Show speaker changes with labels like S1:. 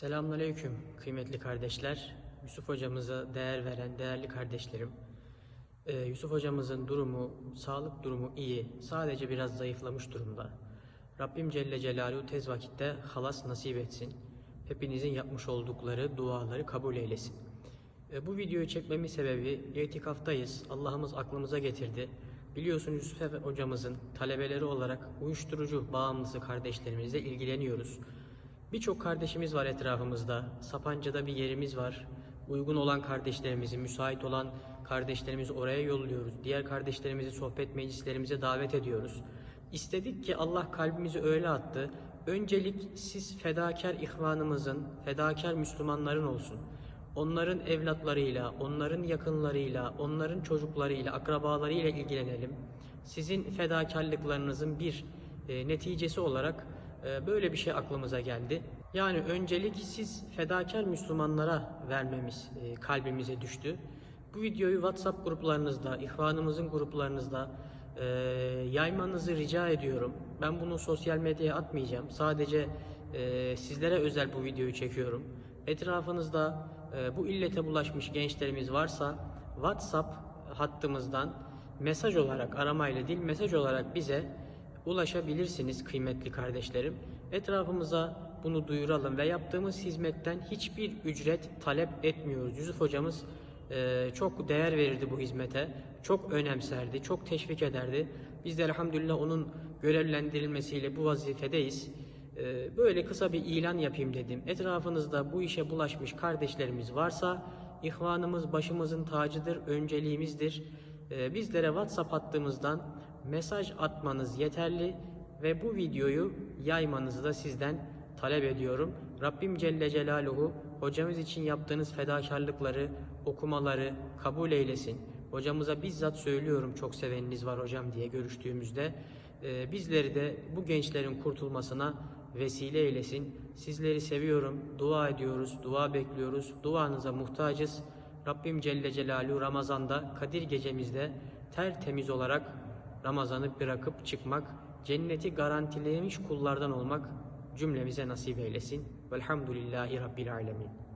S1: Selamünaleyküm kıymetli kardeşler. Yusuf hocamıza değer veren değerli kardeşlerim. Ee, Yusuf hocamızın durumu, sağlık durumu iyi. Sadece biraz zayıflamış durumda. Rabbim Celle Celaluhu tez vakitte halas nasip etsin. Hepinizin yapmış oldukları duaları kabul eylesin. Ee, bu videoyu çekmemin sebebi itikaftayız. Allah'ımız aklımıza getirdi. Biliyorsunuz Yusuf hocamızın talebeleri olarak uyuşturucu bağımlısı kardeşlerimizle ilgileniyoruz. Birçok kardeşimiz var etrafımızda. Sapanca'da bir yerimiz var. Uygun olan kardeşlerimizi, müsait olan kardeşlerimizi oraya yolluyoruz. Diğer kardeşlerimizi sohbet meclislerimize davet ediyoruz. İstedik ki Allah kalbimizi öyle attı. Öncelik siz fedakar ihvanımızın, fedakar Müslümanların olsun. Onların evlatlarıyla, onların yakınlarıyla, onların çocuklarıyla, akrabalarıyla ilgilenelim. Sizin fedakarlıklarınızın bir e, neticesi olarak böyle bir şey aklımıza geldi. Yani öncelik siz fedakar Müslümanlara vermemiz e, kalbimize düştü. Bu videoyu WhatsApp gruplarınızda, ihvanımızın gruplarınızda e, yaymanızı rica ediyorum. Ben bunu sosyal medyaya atmayacağım. Sadece e, sizlere özel bu videoyu çekiyorum. Etrafınızda bu illete bulaşmış gençlerimiz varsa WhatsApp hattımızdan mesaj olarak aramayla değil mesaj olarak bize ulaşabilirsiniz kıymetli kardeşlerim. Etrafımıza bunu duyuralım ve yaptığımız hizmetten hiçbir ücret talep etmiyoruz. Yusuf hocamız e, çok değer verirdi bu hizmete, çok önemserdi, çok teşvik ederdi. Biz de elhamdülillah onun görevlendirilmesiyle bu vazifedeyiz. E, böyle kısa bir ilan yapayım dedim. Etrafınızda bu işe bulaşmış kardeşlerimiz varsa, ihvanımız başımızın tacıdır, önceliğimizdir. E, bizlere WhatsApp hattımızdan mesaj atmanız yeterli ve bu videoyu yaymanızı da sizden talep ediyorum. Rabbim Celle Celaluhu hocamız için yaptığınız fedakarlıkları, okumaları kabul eylesin. Hocamıza bizzat söylüyorum çok seveniniz var hocam diye görüştüğümüzde. Ee, bizleri de bu gençlerin kurtulmasına vesile eylesin. Sizleri seviyorum, dua ediyoruz, dua bekliyoruz, duanıza muhtacız. Rabbim Celle Celaluhu Ramazan'da Kadir gecemizde tertemiz olarak Ramazan'ı bırakıp çıkmak, cenneti garantilemiş kullardan olmak cümlemize nasip eylesin. Velhamdülillahi Rabbil Alemin.